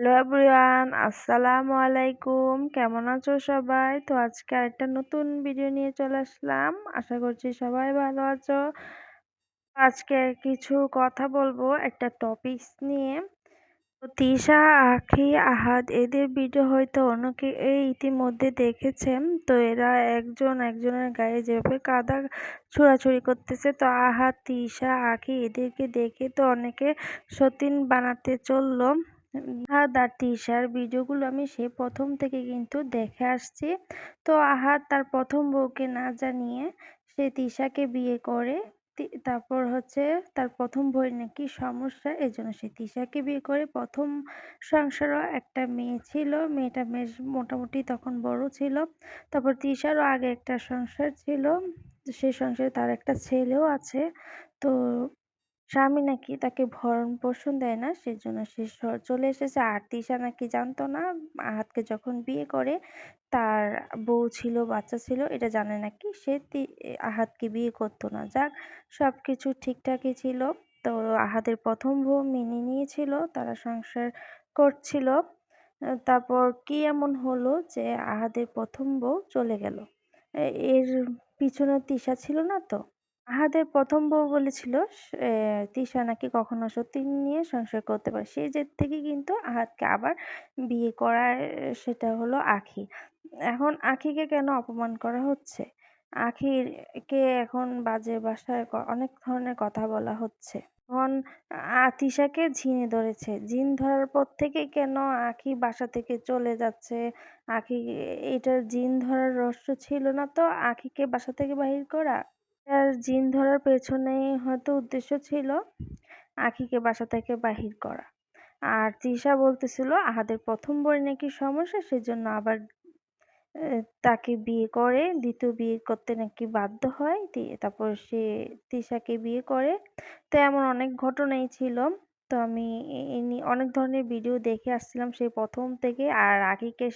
Hello everyone, আসসালামু আলাইকুম। কেমন আছো সবাই? তো আজকে আরেকটা নতুন ভিডিও নিয়ে চলে আসলাম। আশা করছি সবাই ভালো আছো। আজকে কিছু কথা বলব, একটা টপিকস নিয়ে। তো তিশা, আখি, আহাদ এদের ভিডিও হয়তো অনেকে এই ইতিমধ্যে দেখেছেন। তো এরা একজন একজনের গায়ে যেভাবে কাদা ছোড়াছুড়ি করতেছে, তো আহাদ, তিশা, আখি এদেরকে দেখে তো অনেকে সতীন বানাতে চলল। আহাদ আর তিশার ভিডিওগুলো আমি সে প্রথম থেকে কিন্তু দেখে আসছি। তো আহাদ তার প্রথম বউকে না জানিয়ে সে তিশাকে বিয়ে করে তারপর হচ্ছে তার প্রথম বউয়ের নাকি সমস্যা, এজন্য সে তিশাকে বিয়ে করে। প্রথম সংসারও একটা মেয়ে ছিল, মেয়েটা বেশ মোটামুটি তখন বড় ছিল। তারপর তিশারও আগে একটা সংসার ছিল সেই সংসারে তার একটা ছেলেও আছে। তো স্বামী নাকি তাকে ভরণ পোষণ দেয় না, সেজন্য সে চলে এসেছে। আর তিশা নাকি জানতো না, আহাতকে যখন বিয়ে করে তার বউ ছিল, বাচ্চা ছিল, এটা জানে নাকি? সে আহাতকে বিয়ে করতো না। যাক সব কিছু ঠিকঠাকই ছিল। তো আহাদের প্রথম বউ মেনে নিয়েছিল, তারা সংসার করছিল। তারপর কি এমন হলো যে আহাদের প্রথম বউ চলে গেল? এর পিছনে তিশা ছিল না তো? আহাদের প্রথম বউ বলেছিল তিশা নাকি কখনো সত্যি নিয়ে সংসার করতে পারে? সেই জেদ থেকে কিন্তু আহাদকে আবার বিয়ে করার, সেটা হলো আখি। এখন আখিকে কেন অপমান করা হচ্ছে? আখিরকে এখন বাজে বাসায় অনেক ধরনের কথা বলা হচ্ছে। এখন তিশাকে ঝিনে ধরেছে। জিন ধরার পর থেকে কেন আখি বাসা থেকে চলে যাচ্ছে? আখি, এটার জিন ধরার রহস্য ছিল না তো? আখিকে বাসা থেকে বাহির করা? তার জিন ধরার পেছনে হয়তো উদ্দেশ্য ছিল আখিকে বাসা থেকে বাহির করা। আর তৃষা বলতেছিল, আহাদের প্রথম বই নাকি সমস্যা, সেজন্য আবার তাকে বিয়ে করে, দ্বিতীয় বিয়ে করতে নাকি বাধ্য হয়। তারপর সে তৃষাকে বিয়ে করে। তো এমন অনেক ঘটনাই ছিল। তো আমি অনেক ধরনের ভিডিও দেখে আসছিলাম সেই প্রথম থেকে। আর আখিকে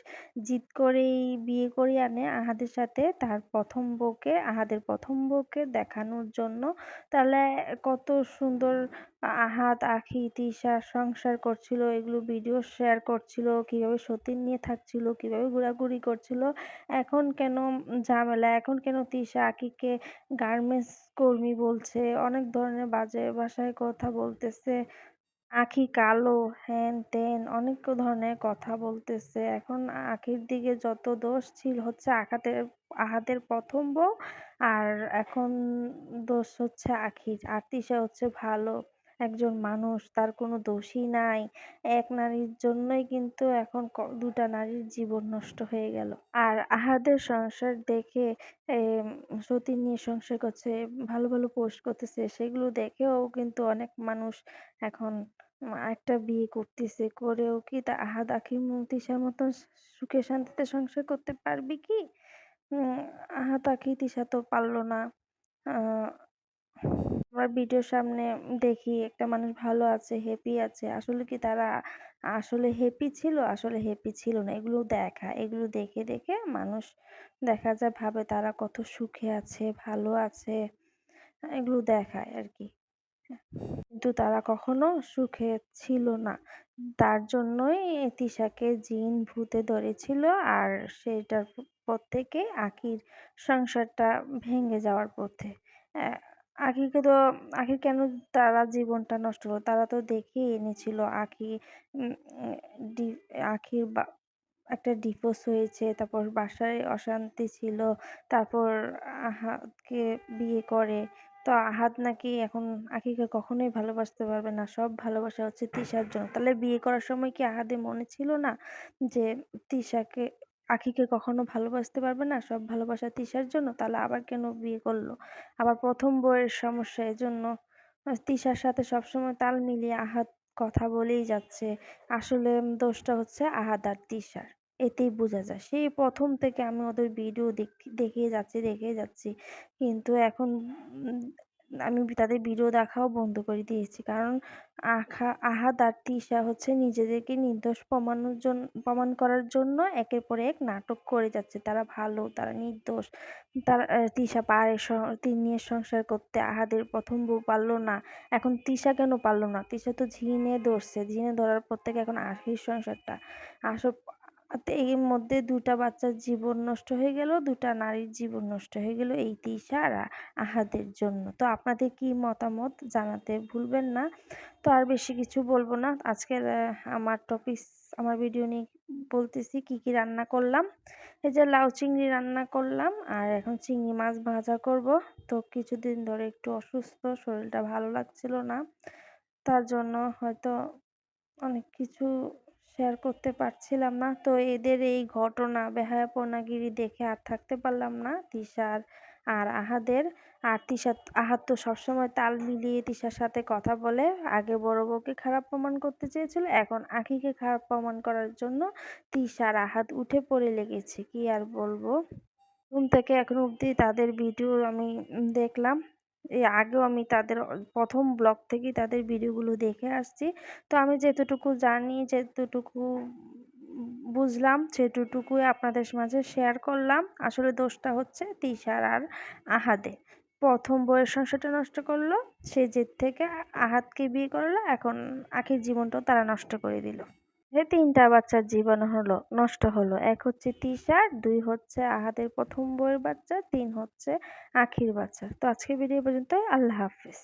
জিদ করেই বিয়ে করিয়ে আনে আহাদের সাথে। তার প্রথম বউকে, আহাদের প্রথম বউকে দেখানোর জন্য। তাহলে কত সুন্দর আহাদ আখি তিশা সংসার করছিল, এগুলো ভিডিও শেয়ার করছিল, কীভাবে সতীন নিয়ে থাকছিল, কীভাবে ঘোরাঘুরি করছিল। এখন কেন ঝামেলা, এখন কেন তিশা আখিকে গার্মেন্টস কর্মী বলছে? অনেক ধরনের বাজে ভাষায় কথা বলতেছে। আখি কালো হ্যান ত্যান অনেক ধরনের কথা বলতেছে। এখন আখির দিকে যত দোষ ছিল হচ্ছে আঘাতের আহাদের প্রথম বউ আর এখন দোষ হচ্ছে আখির। আর হচ্ছে ভালো, একজন মানুষ, তার কোনো দোষই নাই। এক নারীর জন্যই কিন্তু এখন দুটা নারীর জীবন নষ্ট হয়ে গেল। আর আহাদের সংসার দেখে সতী নিয়ে সংসার করছে, ভালো ভালো পোস্ট করতেছে, সেগুলো দেখেও কিন্তু অনেক মানুষ এখন একটা বিয়ে করতেছে, করেও কি তা আহাদ আখির তিশার মতন সুখে শান্তিতে সংসার করতে পারবি কি? আহাদ আখি তিশা তো পারল না। আমরা ভিডিওর সামনে দেখি একটা মানুষ ভালো আছে হ্যাপি আছে। আসলে কি তারা আসলে হ্যাপি ছিল? আসলে হ্যাপি ছিল না। এগুলো দেখা, এগুলো দেখে দেখে মানুষ দেখা যায় ভাবে তারা কত সুখে আছে, ভালো আছে। এগুলো দেখায় আর কি। কিন্তু তারা কখনো সুখে ছিল না। তার জন্যই তিশাকে জিন ভূতে ধরেছিল আর সেটার পর থেকে আখির সংসারটা ভেঙে যাওয়ার পথে। আখিকে তো, আখির কেন তারা জীবনটা নষ্ট হলো তারা তো দেখিয়ে এনেছিল আখি আখির বা, একটা ডিভোর্স হয়েছে, তারপর বাসায় অশান্তি ছিল, তারপর আহাদকে বিয়ে করে। তো আহাদ নাকি এখন আখিকে কখনোই ভালোবাসতে পারবে না। সব ভালোবাসা হচ্ছে তিশার জন্য। তাহলে বিয়ে করার সময় কি আহাদের মনে ছিল না যে তিশাকে, আখিকে কখনো ভালোবাসতে পারবে না? সব ভালোবাসা তিশার জন্য? তাহলে আবার কেন বিয়ে করল? আবার প্রথম বইয়ের সমস্যা, এজন্য তিশার সাথে সবসময় তাল মিলিয়ে আহাদ কথা বলেই যাচ্ছে। আসলে দোষটা হচ্ছে আহাদ আর তিশার। এতেই বোঝা যায়। সেই প্রথম থেকে আমি ওদের ভিডিও দেখিয়ে যাচ্ছি দেখে যাচ্ছি। কিন্তু এখন আমি তাদের ভিডিও দেখাও বন্ধ করে দিয়েছি। কারণ আখা আহাদ আর তিশা হচ্ছে নিজেদেরকে নির্দোষ প্রমাণের জন্য প্রমাণ করার জন্য একের পর এক নাটক করে যাচ্ছে। তারা ভালো, তারা নির্দোষ। তারা তিশা পারে নিয়ে সংসার করতে আহাদের প্রথম বউ পারল না। এখন তিশা কেন পারল না? তিশা তো ঝিনে ধরছে। ঝিনে ধরার পর থেকে এখন আখির সংসারটা। আসব এর মধ্যে দুটা বাচ্চার জীবন নষ্ট হয়ে গেল দুটা নারীর জীবন নষ্ট হয়ে গেল এই আর আহাদের জন্য। তো আপনাদের কি মতামত জানাতে ভুলবেন না। তো আর বেশি কিছু বলব না। আজকের আমার টপিক আমার ভিডিও নিয়ে বলতেছি কি কি রান্না করলাম। এই যে লাউ চিংড়ি রান্না করলাম আর এখন চিংড়ি মাছ ভাজা করব। তো কিছুদিন ধরে একটু অসুস্থ, শরীরটা ভালো লাগছিল না। তার জন্য হয়তো অনেক কিছু শেয়ার করতে পারছিলাম না। তো এদের এই ঘটনা, বেহায়াপনাগিরি দেখে আর থাকতে পারলাম না তিশার আর আহাদের। আর তিশা, আহাদ তো সবসময় তাল মিলিয়ে তিশার সাথে কথা বলে। আগে বড় বউকে খারাপ প্রমাণ করতে চেয়েছিল, এখন আখিকে খারাপ প্রমাণ করার জন্য তিশার আহাদ উঠে পড়ে লেগেছে। কি আর বলব? ঘুম থেকে এখন অবধি তাদের ভিডিও আমি দেখলাম। এই আগেও আমি তাদের প্রথম ব্লগ থেকেই তাদের ভিডিওগুলো দেখে আসছি। তো আমি যেতটুকু জানি, যেতটুকু বুঝলাম সেটুকুই আপনাদের মাঝে শেয়ার করলাম। আসলে দোষটা হচ্ছে তিশার আর আহাদে। প্রথম বইয়ের সংসারটা নষ্ট করল, সে জেদ থেকে আহাতকে বিয়ে করল, এখন আখির জীবনটাও তারা নষ্ট করে দিল। যে তিনটা বাচ্চার জীবন হলো, নষ্ট হলো। এক হচ্ছে তিশার, দুই হচ্ছে আহাদের প্রথম বইয়ের বাচ্চা, তিন হচ্ছে আখির বাচ্চা। তো আজকের ভিডিও পর্যন্ত আল্লাহ হাফিজ।